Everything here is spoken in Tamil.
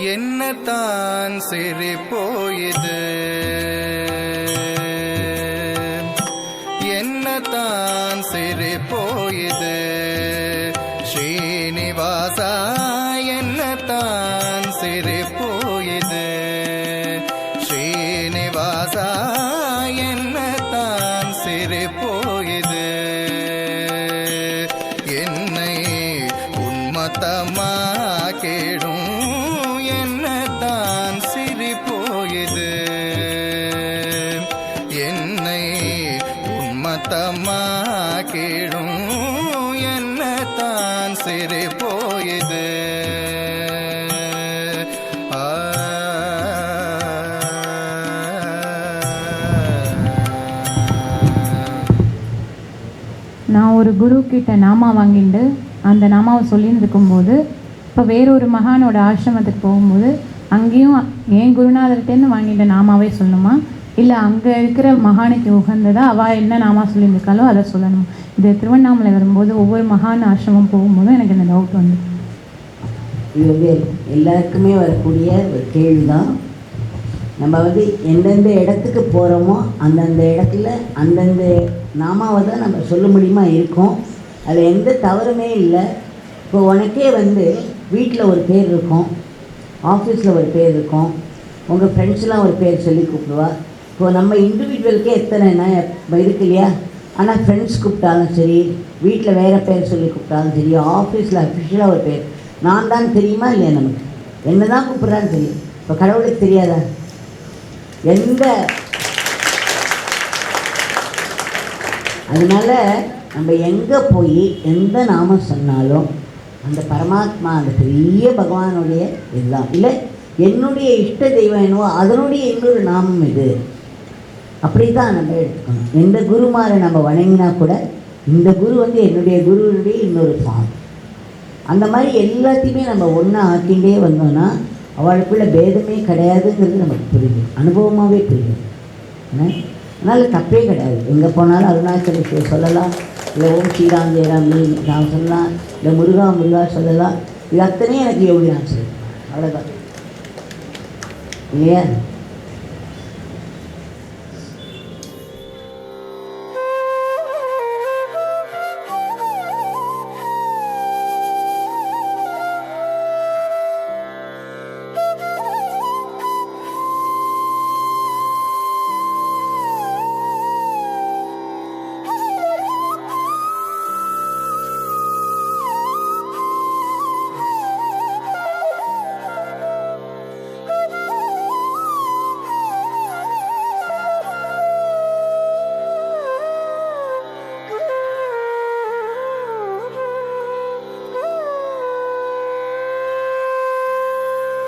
என்னத்தான் சிரிப்போ இது என்னத்தான் சிரிப்போ இது ஸ்ரீனிவாசா என்னத்தான் சிரிப்போ இது ஸ்ரீனிவாசா என்னத்தான் சிரிப்போ இது என்னை உன்மத்தமாக்கிடும் இது என்னை உன்மத்தமாக்கிடும் என்னத்தான் சிறு ஆ. நான் ஒரு குரு கிட்ட நாமா வாங்கிட்டு அந்த நாமாவை சொல்லின்னு இருக்கும்போது இப்போ வேறொரு மகானோட ஆசிரமத்துக்கு போகும்போது அங்கேயும் என் குருநாதர்கிட்டேருந்து வாங்கிட்ட நாமாவே சொல்லணுமா? இல்லை அங்கே இருக்கிற மகானுக்கு உகந்ததா அவள் என்ன நாமா சொல்லியிருக்காளோ அதை சொல்லணும். இது திருவண்ணாமலை வரும்போது ஒவ்வொரு மகான் ஆசிரமம் போகும்போதும் எனக்கு இந்த டவுட் வந்து. இது வந்து எல்லாருக்குமே வரக்கூடிய ஒரு கேள்வி தான் நம்ம வந்து எந்தெந்த இடத்துக்கு போகிறோமோ அந்தந்த இடத்துல அந்தந்த நாமாவை தான் நம்ம சொல்ல முடியுமா இருக்கும். அதில் எந்த தவறுமே இல்லை. இப்போ உனக்கே வந்து வீட்டில் ஒரு பேர் இருக்கும். ஆஃபீஸில் ஒரு பேர் இருக்கும். உங்கள் ஃப்ரெண்ட்ஸ்லாம் ஒரு பேர் சொல்லி கூப்பிடுவா. இப்போ நம்ம இண்டிவிஜுவலுக்கே எத்தனைனா இருக்கு இல்லையா? ஆனால் ஃப்ரெண்ட்ஸ் கூப்பிட்டாலும் சரி வீட்டில் வேறு பேர் சொல்லி கூப்பிட்டாலும் சரி ஆஃபீஸில் அஃபிஷியலாக ஒரு பேர். நான் தான் தெரியுமா இல்லையா நமக்கு? என்ன தான் கூப்பிட்றான்னு தெரியும். இப்போ கடவுளுக்கு தெரியாதா? எந்த அதனால் நம்ம எங்கே போய் எந்த நாமம் சொன்னாலும் அந்த பரமாத்மா அந்த பெரிய பகவானுடைய இதுதான் இல்லை என்னுடைய இஷ்ட தெய்வம் என்னவோ அதனுடைய இன்னொரு நாமம் இது. அப்படி தான் நம்ம எடுத்துக்கணும். எந்த குருமாரை நம்ம வணங்கினா கூட இந்த குரு வந்து என்னுடைய குருவினுடைய இன்னொரு ஃபார்ம் அந்த மாதிரி எல்லாத்தையுமே நம்ம ஒன்றா ஆக்கிண்டே வந்தோம்னா அவளுக்குள்ள பேதமே கிடையாதுங்கிறது நமக்கு புரியும். அனுபவமாகவே புரியும். அதனால் தப்பே கிடையாது. எங்கே போனாலும் அருணாச்சலேஸ்வரர் சொல்லலாம். இல்லை ஓம் ஸ்ரீராம் ஜெயராம் நான் சொல்லலாம் இல்லை முருகா முருகா சொல்லலாம். இது அத்தனையும் எனக்கு யோகி நான் சொல்லலாம் அவ்வளோதான் இல்லையா